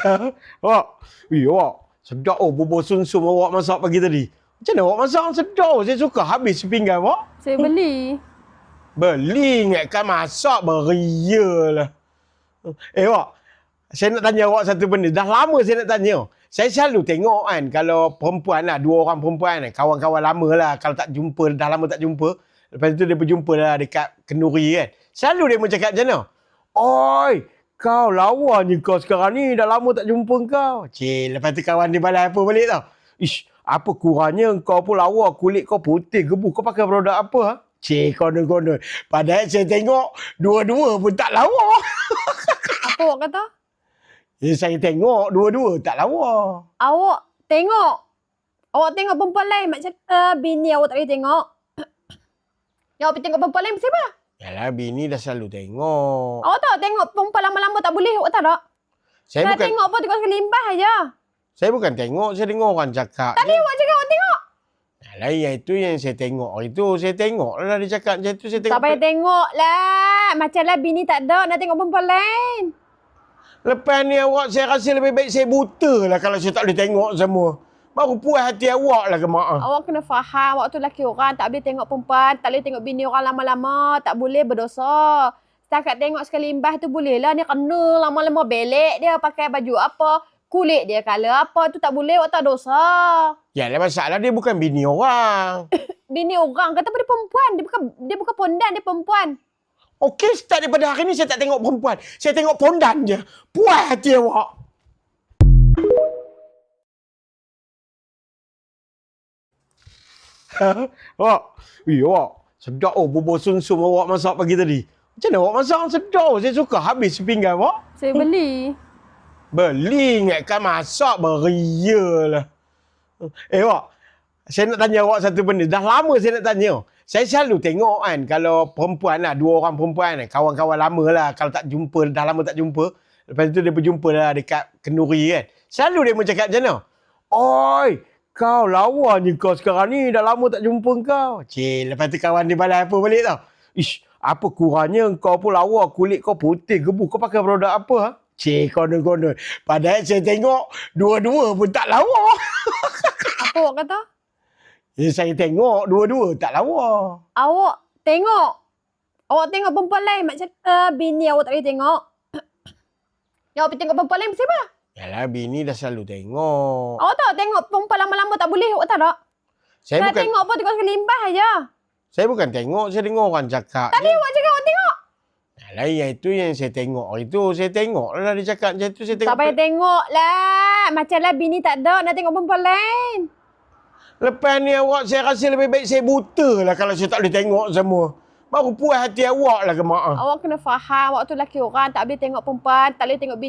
awak. Ui, awak. Sedap oh bubur sumsum awak masak pagi tadi. Macam mana awak masak sedap? Saya suka habis sepinggan awak. Saya beli. Beli ingatkan masak beria lah. Eh awak, saya nak tanya awak satu benda. Dah lama saya nak tanya. Saya selalu tengok kan kalau perempuan lah, dua orang perempuan kan, kawan-kawan lama lah. Kalau tak jumpa, dah lama tak jumpa. Lepas tu dia berjumpa lah dekat kenduri kan. Selalu dia macam cakap macam mana? Oi, kau lawa ni kau sekarang ni. Dah lama tak jumpa kau. Cik, lepas tu kawan dia balas apa balik tau. Ish, apa kurangnya kau pun lawa. Kulit kau putih gebu. Kau pakai produk apa? Ha? Cik, konon-konon. Padahal saya tengok dua-dua pun tak lawa. Apa awak kata? Ya, saya tengok dua-dua tak lawa. Awak tengok. Awak tengok perempuan lain macam uh, bini awak tak boleh tengok. Ya, awak tengok perempuan lain siapa? Yalah, bini dah selalu tengok. Awak tahu tengok perempuan lama-lama tak boleh. Awak tahu tak? Saya Kalau bukan tengok apa tengok sekelimbah aja. saya bukan tengok, saya dengar orang cakap. Tadi awak cakap awak tengok. Yalah, yang itu yang saya tengok. Itu saya tengok lah dia cakap macam tu. Saya tengok. Tak payah tengok lah. Macam lah bini tak ada. Nak tengok perempuan lain. Lepas ni awak saya rasa lebih baik saya buta lah kalau saya tak boleh tengok semua. Baru puas hati awak lah ke maaf. Awak kena faham. Awak tu lelaki orang. Tak boleh tengok perempuan. Tak boleh tengok bini orang lama-lama. Tak boleh berdosa. Setakat tengok sekali imbah tu boleh lah. Ni kena lama-lama belek dia. Pakai baju apa. Kulit dia color apa. Tu tak boleh. Awak tak dosa. Yalah masalah dia bukan bini orang. Bini orang kata pada perempuan. Dia bukan dia bukan pondan. Dia perempuan. Okey, start daripada hari ni saya tak tengok perempuan. Saya tengok pondan je. Puas hati awak. awak. Ui, awak. Sedap oh bubur sumsum awak masak pagi tadi. Macam mana awak masak sedap? oh. Saya suka habis sepinggan awak. Saya beli. Beli ingatkan masak beria lah. Eh awak, saya nak tanya awak satu benda. Dah lama saya nak tanya. Saya selalu tengok kan kalau perempuan lah, dua orang perempuan kan, kawan-kawan lama lah. Kalau tak jumpa, dah lama tak jumpa. Lepas tu dia berjumpa lah dekat kenduri kan. Selalu dia macam cakap macam mana? Oi, kau lawa ni kau sekarang ni. Dah lama tak jumpa kau. Cik, lepas tu kawan dia balas apa balik tau. Ish, apa kurangnya kau pun lawa. Kulit kau putih gebu. Kau pakai produk apa? Ha? Cik, konon-konon. Padahal saya tengok dua-dua pun tak lawa. Apa awak kata? Ya, saya tengok dua-dua tak lawa. Awak tengok. Awak tengok perempuan lain macam uh, bini awak tak boleh tengok. Ya, awak pergi tengok perempuan lain siapa? Yalah, bini dah selalu tengok. Awak tahu tengok perempuan lama-lama tak boleh. Awak tahu tak? Saya Kalau bukan tengok apa tengok sekelimbah aja. saya bukan tengok, saya dengar orang cakap. Tadi awak cakap awak tengok. Yalah, yang itu yang saya tengok. Itu saya tengok lah dia cakap macam tu. Saya tengok. Tak payah tengok lah. Macam lah bini tak ada. Nak tengok perempuan lain. Lepas ni awak saya rasa lebih baik saya buta lah kalau saya tak boleh tengok semua. Baru puas hati awak lah ke maaf. Awak kena faham. Awak tu lelaki orang. Tak boleh tengok perempuan. Tak boleh tengok bini.